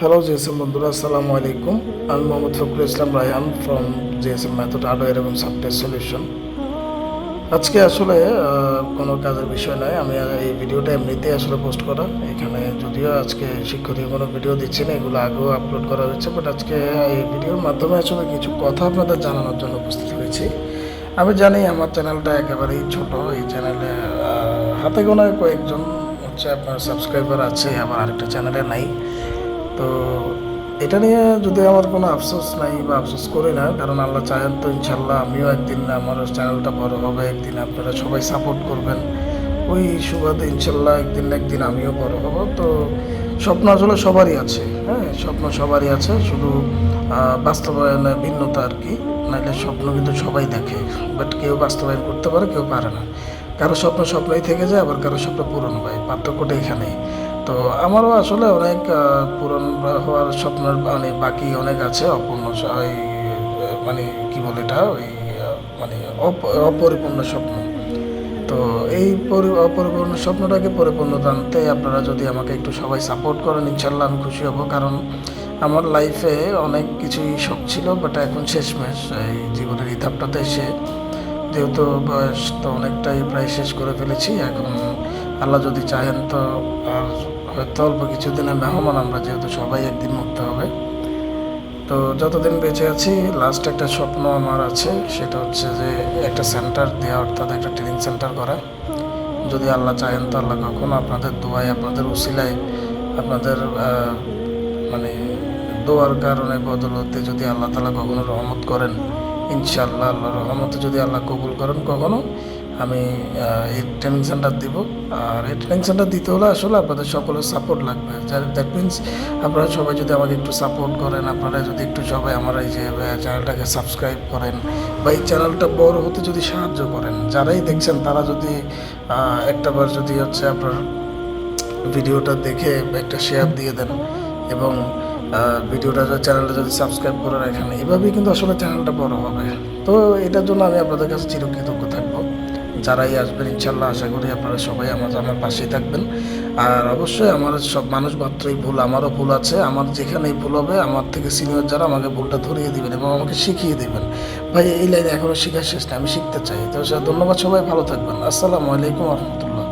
Hello GSM বন্ধুরা, আসসালামু আলাইকুম। আমি Mohammad Fakhrul Islam Raihan from GSM method hardware এবং সফটওয়্যার সলিউশন আজকে আসলে কোনো কাজের বিষয় নয়। আমি এই ভিডিওটা এমনিতেই আসলে পোস্ট করা। এখানে যদিও আজকে শিক্ষণীয় কোনো ভিডিও দিচ্ছি না, এগুলো আগেও আপলোড করা হয়েছে বাট আজকে এই ভিডিওর মাধ্যমে আসলে কিছু কথা আপনাদের জানানোর জন্য উপস্থিত হয়েছি। আমি জানি আমার চ্যানেলটা একেবারেই ছোট। এই চ্যানেলে হাতে গোনা কয়েকজন হচ্ছে আপনার সাবস্ক্রাইবার আছে আমার আরেকটা চ্যানেলে নাই। তো এটা নিয়ে যদি আমার কোনো আফসোস নাই বা আফসোস করি না, কারণ আল্লাহ চাহেন তো ইনশাল্লাহ আমিও একদিন আমার চ্যানেলটা বড় হবে, একদিন আপনারা সবাই সাপোর্ট করবেন। ওই সুবাদে ইনশাল্লাহ একদিন না একদিন আমিও বড় হব। তো স্বপ্ন আসলে সবারই আছে হ্যাঁ? স্বপ্ন সবারই আছে, শুধু বাস্তবায়নে ভিন্নতা আর কি। নাহলে স্বপ্ন কিন্তু সবাই দেখে বাট কেউ বাস্তবায়ন করতে পারে, কেউ পারে না। কারও স্বপ্ন স্বপ্নই থেকে যায়, আবার কারও স্বপ্ন পূরণ হয়। পার্থক্যটা এখানেই। তো আমারও আসলে অনেক পূরণ হওয়ার স্বপ্নের মানে বাকি অনেক আছে, অপূর্ণ মানে কি বলে এটা, ওই মানে অপ- অপরিপূর্ণ স্বপ্ন। তো এই পরি- অপরিপূর্ণ স্বপ্নটাকে পরিপূর্ণতা আনতে আপনারা যদি আমাকে একটু সবাই সাপোর্ট করেন, ইনশাল্লাহ আমি খুশি হব। কারণ আমার লাইফে অনেক কিছুই শখ ছিল বাট এখন শেষমেশ, এই জীবনের এই এসে যেহেতু বয়স তো অনেকটাই প্রায় শেষ করে ফেলেছি, এখন আল্লাহ যদি চাহেন তো আর হয়তো অল্প কিছুদিনের মেহমান আমরা যেহেতু সবাই একদিন মরতে হবে। তো যতদিন বেঁচে আছি লাস্ট একটা স্বপ্ন আমার আছে, সেটা হচ্ছে যে একটা সেন্টার দেওয়া অর্থাৎ একটা ট্রেনিং সেন্টার করা। যদি আল্লাহ চাহেন তো আল্লাহ কখনো আপনাদের দোয়ায়, আপনাদের উসিলায়, আপনাদের মানে দোয়ার কারণে, বদলতে যদি আল্লাহ তালা কখনো রহমত করেন, ইনশাআল্লাহ আল্লাহ রহমতে যদি আল্লাহ কবুল করেন কখনো আমি এই ট্রেনিং সেন্টার দিব। আর এই ট্রেনিং সেন্টার দিতে হলে আসলে আপনাদের সকলের সাপোর্ট লাগবে। দ্যাট মিনস আপনারা সবাই যদি আমাকে একটু সাপোর্ট করেন, আপনারা যদি একটু সবাই আমার এই যে চ্যানেলটাকে সাবস্ক্রাইব করেন বা এই চ্যানেলটা বড় হতে যদি সাহায্য করেন, যারাই দেখছেন তারা যদি একটাবার যদি হচ্ছে আপনার ভিডিওটা দেখে একটা শেয়ার দিয়ে দেন এবং ভিডিওটা চ্যানেলটা যদি সাবস্ক্রাইব করে রাখেন, এভাবেই কিন্তু আসলে চ্যানেলটা বড় হবে। তো এটার জন্য আমি আপনাদের কাছে চিরকৃতজ্ঞ থাকব যারাই আসবেন, ইনশাল্লাহ আশা করি আপনারা সবাই আমার আমার পাশেই থাকবেন। আর অবশ্যই আমার সব মানুষ মাত্রই ভুল, আমারও ভুল আছে। আমার যেখানেই ভুল হবে, আমার থেকে সিনিয়র যারা আমাকে ভুলটা ধরিয়ে দেবেন এবং আমাকে শিখিয়ে দেবেন। ভাই, এই লাইনে এখনও শেখার শেষ না, আমি শিখতে চাই। তো ধন্যবাদ সবাই, ভালো থাকবেন। আসসালামু আলাইকুম রহমতুল্লাহ।